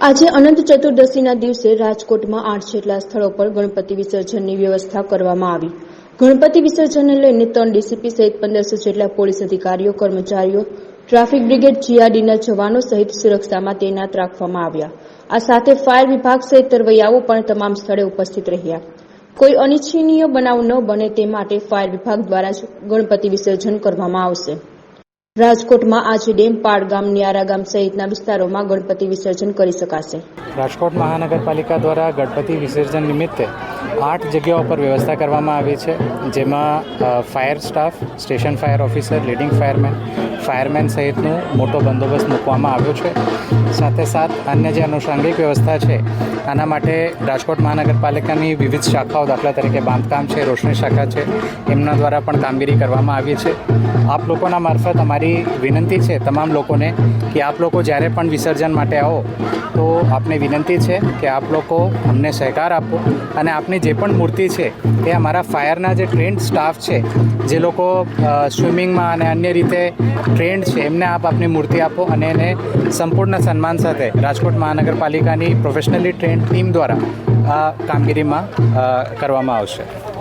આજે અનંત ચતુર્દશીના દિવસે રાજકોટમાં આઠ જેટલા સ્થળો પર ગણપતિ વિસર્જનની વ્યવસ્થા કરવામાં આવી. ગણપતિ વિસર્જનને લઈને ત્રણ ડીસીપી સહિત પંદરસો જેટલા પોલીસ અધિકારીઓ, કર્મચારીઓ, ટ્રાફિક બ્રિગેડ જીઆરડીના જવાનો સહિત સુરક્ષામાં તૈનાત રાખવામાં આવ્યા. આ સાથે ફાયર વિભાગ સહિત તરવૈયાઓ પણ તમામ સ્થળે ઉપસ્થિત રહ્યા. કોઈ અનિચ્છનીય બનાવ ન બને તે માટે ફાયર વિભાગ દ્વારા જ ગણપતિ વિસર્જન કરવામાં આવશે. રાજકોટમાં આજે ડેમ પાડગામ નિયારા ગામ સહિતના વિસ્તારોમાં ગણપતિ વિસર્જન કરી શકાશે. રાજકોટ મહાનગરપાલિકા દ્વારા ગણપતિ વિસર્જન નિમિત્તે આઠ જગ્યાઓ પર વ્યવસ્થા કરવામાં આવી છે, જેમાં fire staff, station fire officer, leading fireman fireman સહિતનો મોટો બંદોબસ્ત મૂકવામાં આવ્યો છે. સાથે સાથ અન્ય જે અનુષંગિક વ્યવસ્થા છે, આના માટે રાજકોટ મહાનગરપાલિકાની વિવિધ શાખાઓ દાખલા તરીકે બાંધકામ છે, રોશની શાખા છે, એમના દ્વારા પણ કામગીરી કરવામાં આવી છે. આપ લોકોના મારફત અમારી વિનંતી છે તમામ લોકોને કે આપ લોકો જ્યારે પણ વિસર્જન માટે આવો, તો આપને વિનંતી છે કે આપ લોકો અમને સહકાર આપો અને આપની જે પણ મૂર્તિ છે, એ અમારા ફાયરના જે ટ્રેન્ડ સ્ટાફ છે, જે લોકો સ્વિમિંગમાં અને અન્ય રીતે ટ્રેન્ડ છે, એમને આપ આપની મૂર્તિ આપો અને એને સંપૂર્ણ સન્માન સાથે રાજકોટ મહાનગરપાલિકાની પ્રોફેશનલી ટ્રેન્ડ ટીમ દ્વારા આ કામગીરીમાં કરવામાં આવશે.